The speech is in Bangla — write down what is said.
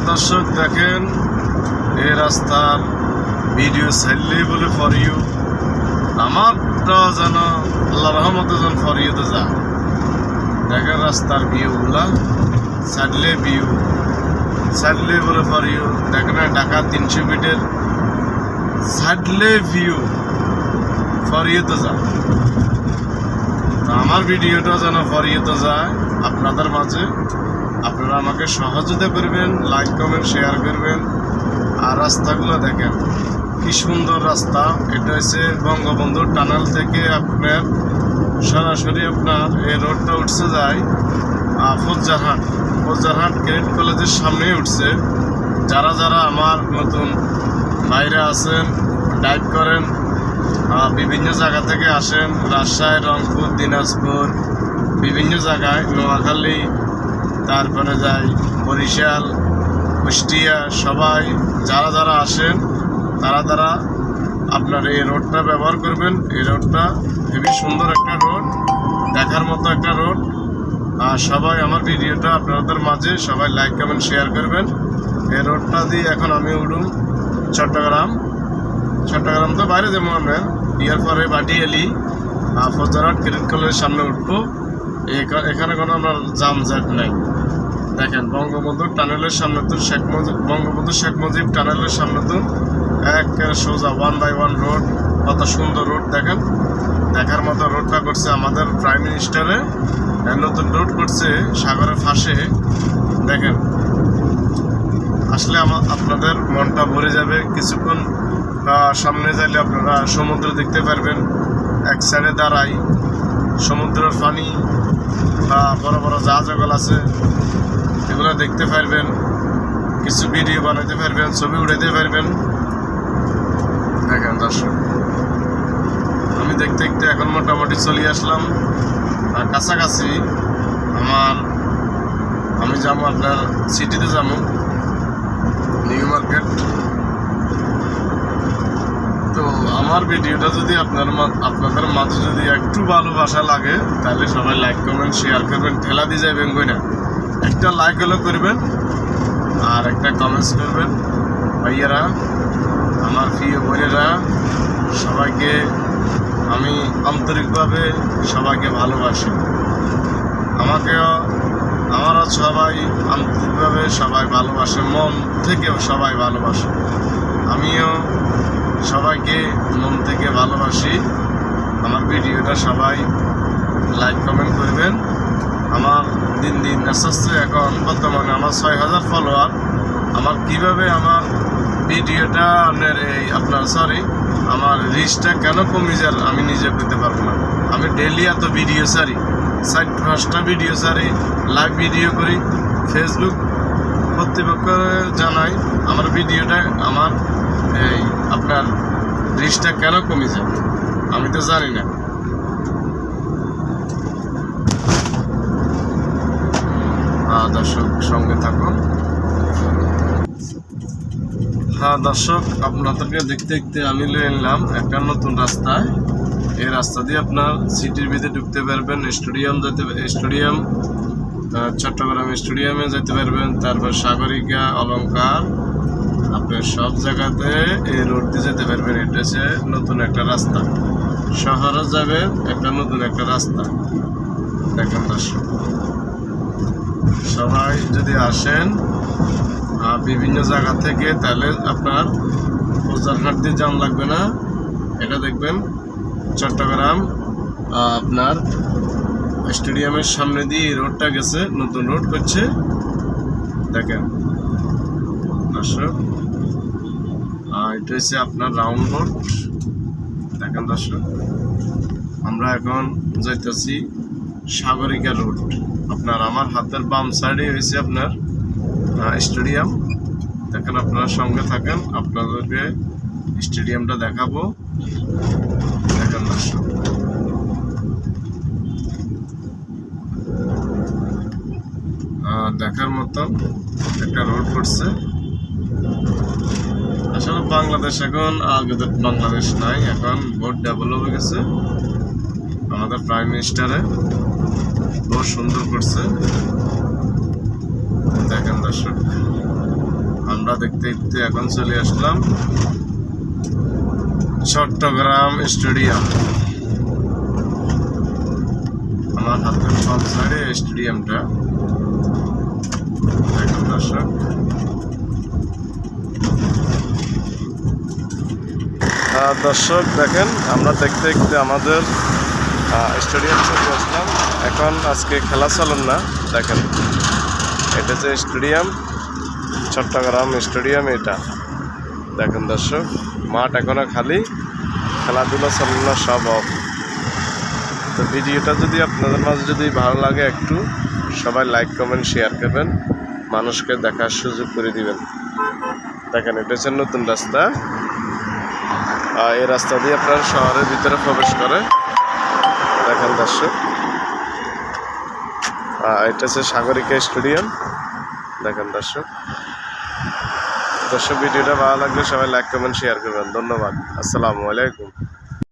দর্শক দেখেন এই রাস্তার ভিডিও ছাড়লেই বলে ফর ইউ আমারটা যেন আল্লাহ রহমতে যেন ফর ইউতে যা দেখেন রাস্তার ভিউগুলা ছাড়লে ভিউ ছাড়লে বলে ফর ইউ দেখেন ঢাকা তিনশো ফিটের ছাড়লে ভিউ ফর ইউতে যা আমার ভিডিওটা যেন ফর ইউতে যায়, আপনাদের মাঝে। আপনারা আমাকে সহযোগিতা করবেন লাইক কমেন্ট শেয়ার করবেন। আর রাস্তাগুলো দেখেন, কি সুন্দর রাস্তা। এটা হচ্ছে বঙ্গবন্ধু টানেল থেকে আপনার সরাসরি আপনার এই রোডটা উঠছে যায় ফজ্জারহাট ফজ্জারহাট গ্রেড কলেজের সামনেই উঠছে। যারা যারা আমার নতুন বাইরে আছেন ডাইভ করেন বিভিন্ন জায়গা থেকে আসেন, রাজশাহী, রংপুর, দিনাজপুর, বিভিন্ন জায়গায়, নোয়াখালী তারপরে যাই বরিশাল, কুষ্টিয়া, সবাই যারা যারা আসেন, তারা তারা আপনার এই রোডটা ব্যবহার করবেন। এই রোডটা খুবই সুন্দর একটা রোড, দেখার মতো একটা রোড। আর সবাই আমার ভিডিওটা আপনাদের মাঝে সবাই লাইক কমেন্ট শেয়ার করবেন। এই রোডটা দিয়ে এখন আমি উঠুন চট্টগ্রাম। চট্টগ্রাম তো বাইরে যাব আমরা। ইয়ার পরে বাটিয়ালি ফজরাট ক্রিকেট কলেজের সামনে উঠবো। এখা- এখানে কোনো আমার জাম জ্যাট নাই। দেখেন বঙ্গবন্ধু টানেলের সামনে তো শেখ মুজিব বঙ্গবন্ধু শেখ মুজিব টানেলের সামনে তো এক সোজা ওয়ান বাই ওয়ান রোড কত সুন্দর রোড দেখেন। দেখার মতো রোডটা করছে আমাদের প্রাইম মিনিস্টারে নতুন রোড করছে সাগরের ফাঁসে। দেখেন, আসলে আমার আপনাদের মনটা ভরে যাবে। কিছুক্ষণ সামনে যাইলে আপনারা সমুদ্র দেখতে পারবেন। এক সাইডে দাঁড়াই। সমুদ্রের পানি বা বড় বড় জাহাজগল আছে, এগুলো দেখতে পারবেন, কিছু ভিডিও বানাইতে পারবেন, ছবি উঠাইতে পারবেন। দেখেন দর্শক, আমি দেখতে দেখতে এখন মোটামুটি চলে আসলাম। আর কাছাকাছি আমার, আমি যাব আপনার সিটিতে যাব, নিউ মার্কেট তো আমার ভিডিওটা যদি আপনার আপনাদের মাঝে যদি একটু ভালোবাসা লাগে, তাহলে সবাই লাইক কমেন্ট শেয়ার করবেন। ঠেলা দিয়ে যাবেন না একটা লাইক হলেও করবেন, আর একটা কমেন্টস করবেন। ভাইয়ারা, আমার প্রিয় বোনেরা, সবাইকে আমি আন্তরিকভাবে সবাইকে ভালোবাসি। আমাকেও, আমারও সবাই আন্তরিকভাবে সবাই ভালোবাসে, মন থেকেও সবাই ভালোবাসে। আমিও সবাইকে মন থেকে ভালোবাসি। আমার ভিডিওটা সবাই লাইক, কমেন্ট করবেন। আমার দিন দিন আস্তে এখন বর্তমানে আমার ছয় হাজার ফলোয়ার আমার কীভাবে আমার ভিডিওটা আপনার এই আপনার সরি আমার রিচটা কেন কমে যার আমি নিজে পেতে পারব না। আমি ডেলি এত ভিডিও সারি সাইড পাঁচটা ভিডিও সারি লাইভ ভিডিও করি। ফেসবুক কর্তৃপক্ষ জানাই আমার ভিডিওটা আমার এই আপনার রিচটা কেন কমে যায়? আমি তো জানি না। দর্শক, সঙ্গে থাকুন। হ্যাঁ দর্শক, আপনাদেরকে দেখতে দেখতে আমি এলাম একটা নতুন রাস্তায়। এই রাস্তা দিয়ে আপনার সিটির ভিতরে ঢুকতে পারবেন, স্টেডিয়াম যেতে স্টেডিয়াম চট্টগ্রাম স্টেডিয়ামে যেতে পারবেন, তারপর সাগরিকা, অলংকার আপনার সব জায়গাতে এই রোড দিয়ে যেতে পারবেন, এটা হচ্ছে নতুন একটা রাস্তা। শহরে যাবেন একটা নতুন একটা রাস্তা। দেখেন দর্শক। সবাই যদি আসেন বিভিন্ন জায়গা থেকে, তাহলে আপনার হাট দিয়ে জাম লাগবে না। এটা দেখবেন, চট্টগ্রাম আপনার স্টেডিয়ামের সামনে দিয়ে এই রোডটা গেছে, নতুন রোড করছে। দেখেন। দর্শক। এটা হচ্ছে আপনার রাউন্ড রোড। দেখেন দর্শক, আমরা এখন যাইতেছি সাগরিকা রোড। আপনার আমার হাতের বাম সাইডে হয়েছে আপনার স্টেডিয়াম। দেখেন আপনারা সঙ্গে থাকেন, আপনাদেরকে স্টেডিয়ামটা দেখাবো। দেখেন দর্শক। দেখার মতন একটা রোড করছে। বাংলাদেশ এখন আগেদের বাংলাদেশ নাই, এখন বহুত ডেভেলপ হয়ে গেছে। আমাদের প্রাইম মিনিস্টারে বহু সুন্দর করছে। দেখেন দর্শক, আমরা দেখতে দেখতে এখন চলে আসলাম চট্টগ্রাম স্টেডিয়াম। আমার হাতের সব সাইডে স্টেডিয়ামটা। দেখুন দর্শক। দর্শক, দেখেন, আমরা দেখতে দেখতে আমাদের স্টেডিয়াম চলে আসলাম। এখন আজকে খেলা চলেন না, দেখেন। এটা যে স্টেডিয়াম চট্টগ্রাম স্টেডিয়াম এটা। দেখেন দর্শক, মাঠ এখনও খালি, খেলাধুলা চলেন না, সব অফ তো ভিডিওটা যদি আপনাদের মাঝে যদি ভালো লাগে একটু, সবাই লাইক কমেন্ট শেয়ার করবেন। মানুষকে দেখার সুযোগ করে দিবেন। দেখেন, এটা হচ্ছে নতুন রাস্তা। এই রাস্তা দিয়ে আপনার শহরের ভিতরে প্রবেশ করে। দেখেন দর্শক। এটা হচ্ছে সাগরিকা স্টেডিয়াম। দেখেন দর্শক। দর্শক, ভিডিওটা ভালো লাগলে সবাই লাইক কমেন্ট শেয়ার করবেন। ধন্যবাদ। আসসালামু আলাইকুম।